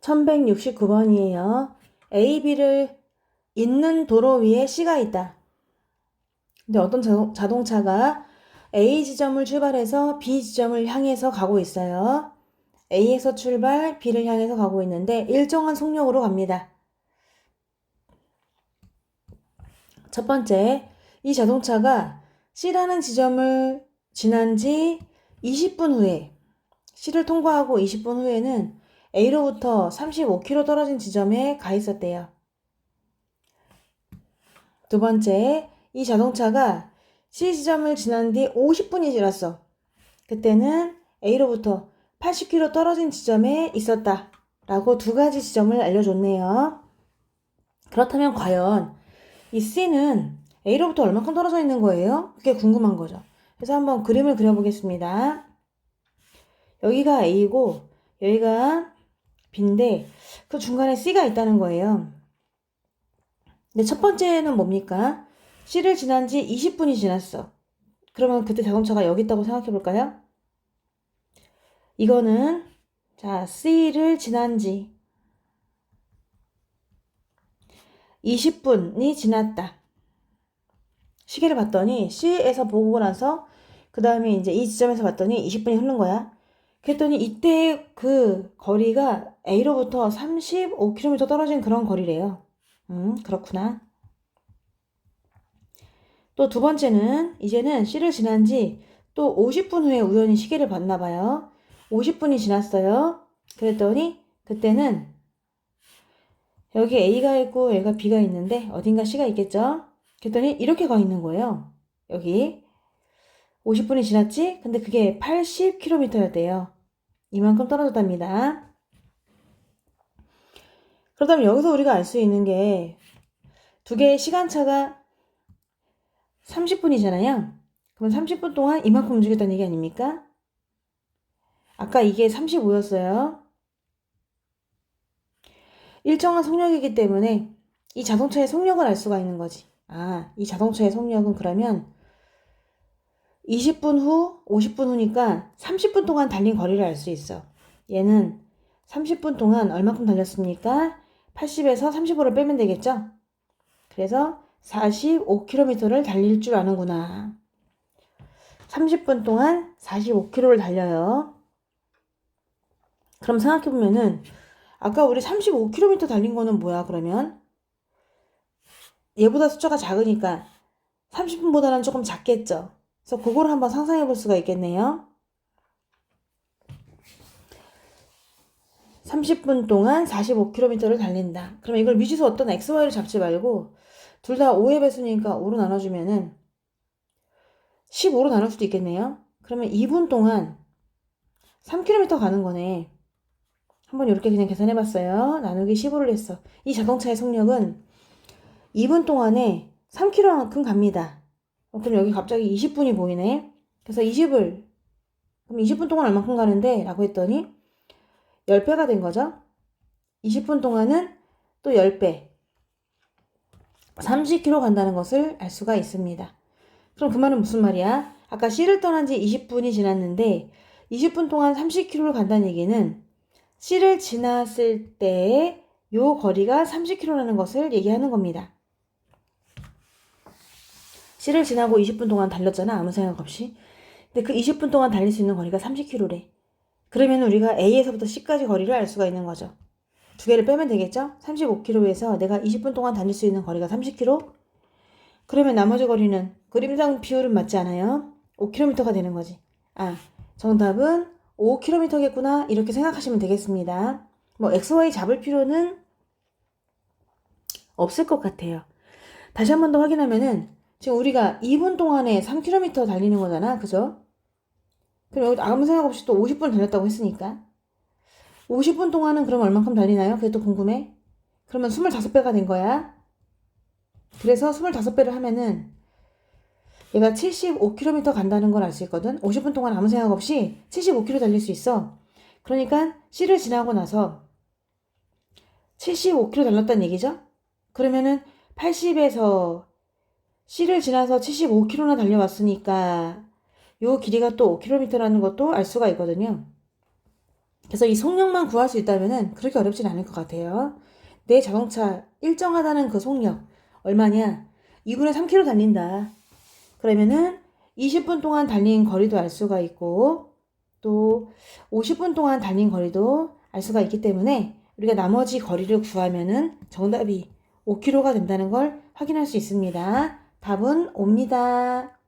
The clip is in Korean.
1169번이에요. A, B를 있는 도로 위에 C가 있다. 근데 어떤 자동, 자동차가 A 지점을 출발해서 B 지점을 향해서 가고 있어요. A에서 출발, B를 향해서 가고 있는데 일정한 속력으로 갑니다. 첫 번째, 이 자동차가 C라는 지점을 지난 지 20분 후에 C를 통과하고 20분 후에는 A로부터 35km 떨어진 지점에 가 있었대요. 두 번째, 이 자동차가 C 지점을 지난 뒤 50분이 지났어. 그때는 A로부터 80km 떨어진 지점에 있었다. 라고 두 가지 지점을 알려줬네요. 그렇다면 과연 이 C는 A로부터 얼마큼 떨어져 있는 거예요? 그게 궁금한 거죠. 그래서 한번 그림을 그려보겠습니다. 여기가 A고 여기가 B인데 그 중간에 C가 있다는 거예요. 근데 첫 번째는 뭡니까? C를 지난 지 20분이 지났어. 그러면 그때 자동차가 여기 있다고 생각해 볼까요? 이거는 자 C를 지난 지 20분이 지났다. 시계를 봤더니 C에서 보고 나서 그 다음에 이제 이 지점에서 봤더니 20분이 흐른 거야. 그랬더니 이때 그 거리가 A로부터 35km 떨어진 그런 거리래요. 음, 그렇구나. 또 두 번째는 이제는 C를 지난 지 또 50분 후에 우연히 시계를 봤나 봐요. 50분이 지났어요. 그랬더니 그때는 여기 A가 있고 여기가 B가 있는데 어딘가 C가 있겠죠? 그랬더니 이렇게 가 있는 거예요. 여기 50분이 지났지? 근데 그게 80km였대요. 이만큼 떨어졌답니다. 그렇다면 여기서 우리가 알 수 있는 게 두 개의 시간차가 30분이잖아요. 그럼 30분 동안 이만큼 움직였다는 얘기 아닙니까? 아까 이게 35였어요. 일정한 속력이기 때문에 이 자동차의 속력을 알 수가 있는 거지. 아, 이 자동차의 속력은 그러면 20분 후, 50분 후니까 30분 동안 달린 거리를 알 수 있어. 얘는 30분 동안 얼마큼 달렸습니까? 80에서 35를 빼면 되겠죠? 그래서 45km를 달릴 줄 아는구나. 30분 동안 45km를 달려요. 그럼 생각해보면은, 아까 우리 35km 달린 거는 뭐야, 그러면? 얘보다 숫자가 작으니까 30분보다는 조금 작겠죠? 그래서 그걸 한번 상상해 볼 수가 있겠네요. 30분 동안 45km를 달린다. 그럼 이걸 미지수 어떤 XY를 잡지 말고 둘 다 5의 배수니까 5로 나눠주면은 15로 나눌 수도 있겠네요. 그러면 2분 동안 3km 가는 거네. 한번 이렇게 그냥 계산해 봤어요. 나누기 15를 했어. 이 자동차의 속력은 2분 동안에 3km만큼 갑니다. 어, 그럼 여기 갑자기 20분이 보이네. 그래서 20을 그럼 20분 동안 얼마큼 가는데? 라고 했더니 10배가 된 거죠. 20분 동안은 또 10배. 30km 간다는 것을 알 수가 있습니다. 그럼 그 말은 무슨 말이야? 아까 C를 떠난 지 20분이 지났는데 20분 동안 30km를 간다는 얘기는 C를 지났을 때의 요 거리가 30km라는 것을 얘기하는 겁니다. C를 지나고 20분 동안 달렸잖아. 아무 생각 없이. 근데 그 20분 동안 달릴 수 있는 거리가 30km래. 그러면 우리가 A에서부터 C까지 거리를 알 수가 있는 거죠. 두 개를 빼면 되겠죠? 35km에서 내가 20분 동안 달릴 수 있는 거리가 30km? 그러면 나머지 거리는 그림상 비율은 맞지 않아요? 5km가 되는 거지. 아, 정답은 5km겠구나. 이렇게 생각하시면 되겠습니다. 뭐, XY 잡을 필요는 없을 것 같아요. 다시 한 번 더 확인하면은, 지금 우리가 2분 동안에 3km 달리는 거잖아. 그죠? 여기 아무 생각 없이 또 50분 달렸다고 했으니까. 50분 동안은 그럼 얼만큼 달리나요? 그게 또 궁금해. 그러면 25배가 된 거야. 그래서 25배를 하면은 얘가 75km 간다는 걸 알 수 있거든. 50분 동안 아무 생각 없이 75km 달릴 수 있어. 그러니까 C를 지나고 나서 75km 달렸다는 얘기죠? 그러면은 80에서 C를 지나서 75km나 달려왔으니까 요 길이가 또 5km라는 것도 알 수가 있거든요. 그래서 이 속력만 구할 수 있다면은 그렇게 어렵진 않을 것 같아요. 내 자동차 일정하다는 그 속력 얼마냐? 2분의 3km 달린다. 그러면은 20분 동안 달린 거리도 알 수가 있고 또 50분 동안 달린 거리도 알 수가 있기 때문에 우리가 나머지 거리를 구하면은 정답이 5km가 된다는 걸 확인할 수 있습니다. 답은 옵니다.